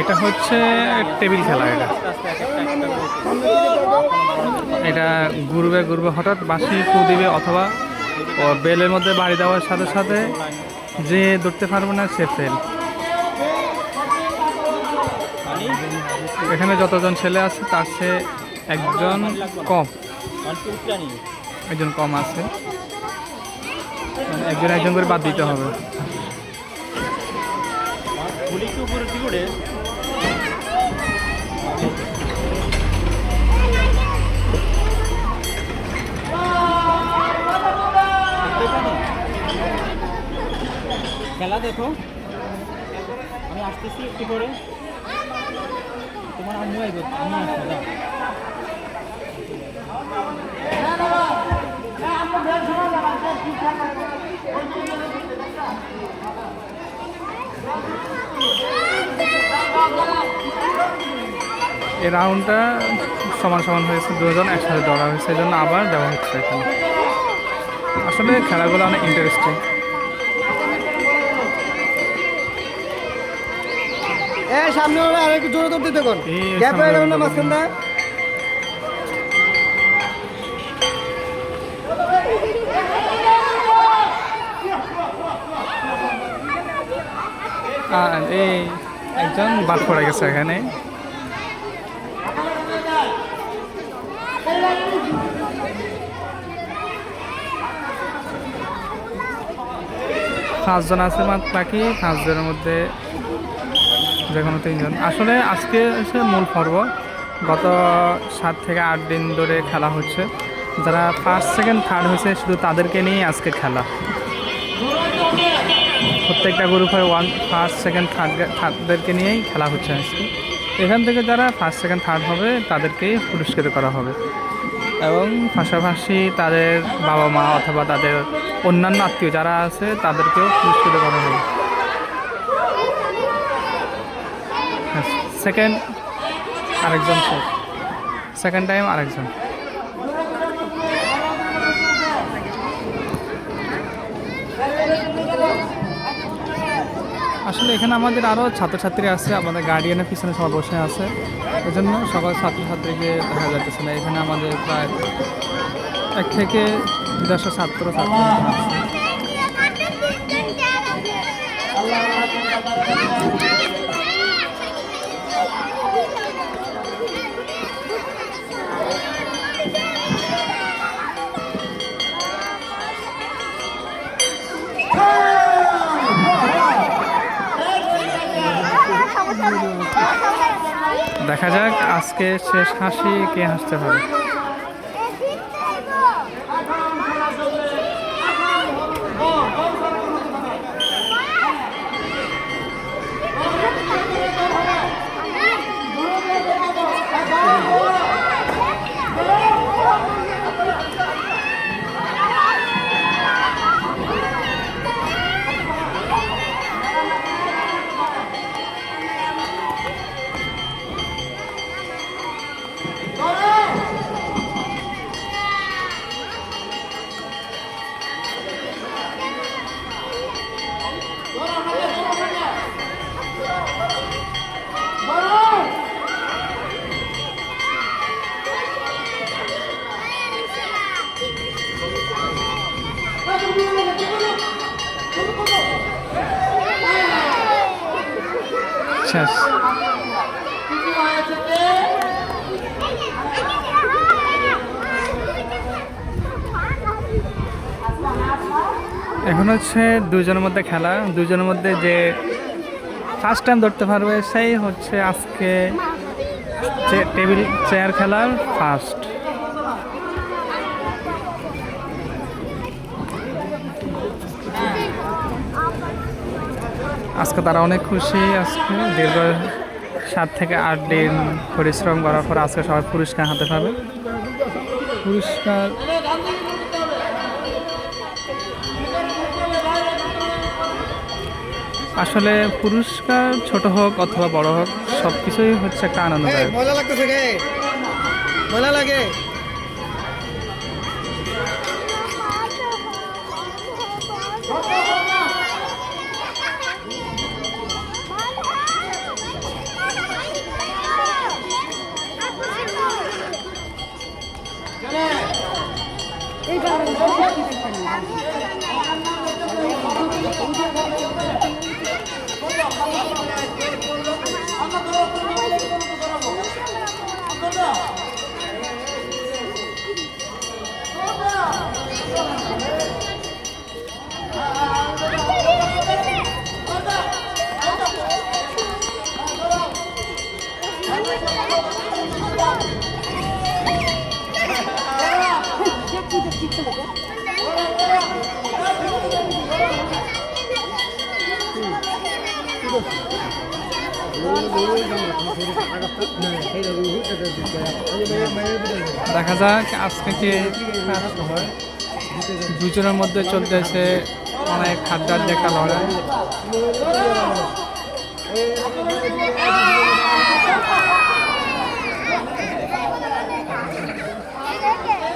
এটা হচ্ছে টেবিল খেলা এটা। এটা ঘুরবে ঘুরবে, হঠাৎ বাঁশি ফু দিবে অথবা বেলের মধ্যে বাড়ি দেওয়ার সাথে সাথে যে ধরতে পারবে না, সে ফেল এখানে যতজন ছেলে আছে, তার সে একজন কম। একজন কম আছে। একজন একজন করে বাদ দিতে হবে। দেখো। আমি আসতেছি একটু পরে। তোমার আম্মু আইব আমি আসব, যাও। এই রাউন্ডটা সমান সমান হয়েছে দুজন একসাথে দৌড়া হয়েছে, এই জন্য আবার দেওয়া হচ্ছে এখানে। আসলে খেলাগুলো অনেক ইন্টারেস্টিং এ সামনে হলে আর একটু জোরে ধরতে দেখুন গ্যাপ হয়ে গেল না। মাঝখানটা? আর এই একজন বাদ পড়ে গেছে এখানে। পাঁচজন আছে মাত্র বাকি পাঁচজনের মধ্যে যে কোনো তিনজন। আসলে আজকে হচ্ছে মূল পর্ব। গত সাত থেকে আট দিন ধরে খেলা হচ্ছে। যারা ফার্স্ট সেকেন্ড থার্ড হয়েছে, শুধু তাদেরকে নিয়েই আজকে খেলা। প্রত্যেকটা গ্রুপের ওয়ান ফার্স্ট সেকেন্ড থার্ড থার্ডদেরকে নিয়েই খেলা হচ্ছে আজকে। এখান থেকে যারা ফার্স্ট সেকেন্ড থার্ড হবে, তাদেরকেই পুরস্কৃত করা হবে। এবং পাশাপাশি তাদের বাবা মা অথবা তাদের অন্যান্য আত্মীয় যারা আছে, তাদেরকেও পুরস্কৃত করা হবে। সেকেন্ড, আরেকজন সেকেন্ড টাইম আরেকজন। আসলে এখানে আমাদের আরও ছাত্রছাত্রী আছে, আমাদের গার্ডিয়ানের পিছনে সবাই বসে আছে। এই জন্য সকল ছাত্রছাত্রীকে দেখা যাচ্ছে না। এখানে আমাদের প্রায় এক থেকে দেড়শো ছাত্র ছাত্রী আছে। দেখা যাক আজকে শেষ হাসি কে হাসতে পারে। শেষ এখন হচ্ছে দুজনের মধ্যে খেলা। দুজনের মধ্যে যে ফার্স্ট টাইম ধরতে পারবে, সেই হচ্ছে আজকে টেবিল চেয়ার খেলার ফার্স্ট আজকে তারা অনেক খুশি আজকে। দীর্ঘ সাত থেকে আট দিন পরিশ্রম করার পর আজকে সবাই পুরস্কার হাতে পাবে। পুরস্কার আসলে পুরস্কার ছোট হোক অথবা বড় হোক সব কিছুই হচ্ছে একটা আনন্দদায়ক। মজা লাগতেছে মজা লাগে। Yeah. দেখা যাক আজকে কি দুজনের মধ্যে চলতেছে অনেক হাড্ডার দেখা লড়াই।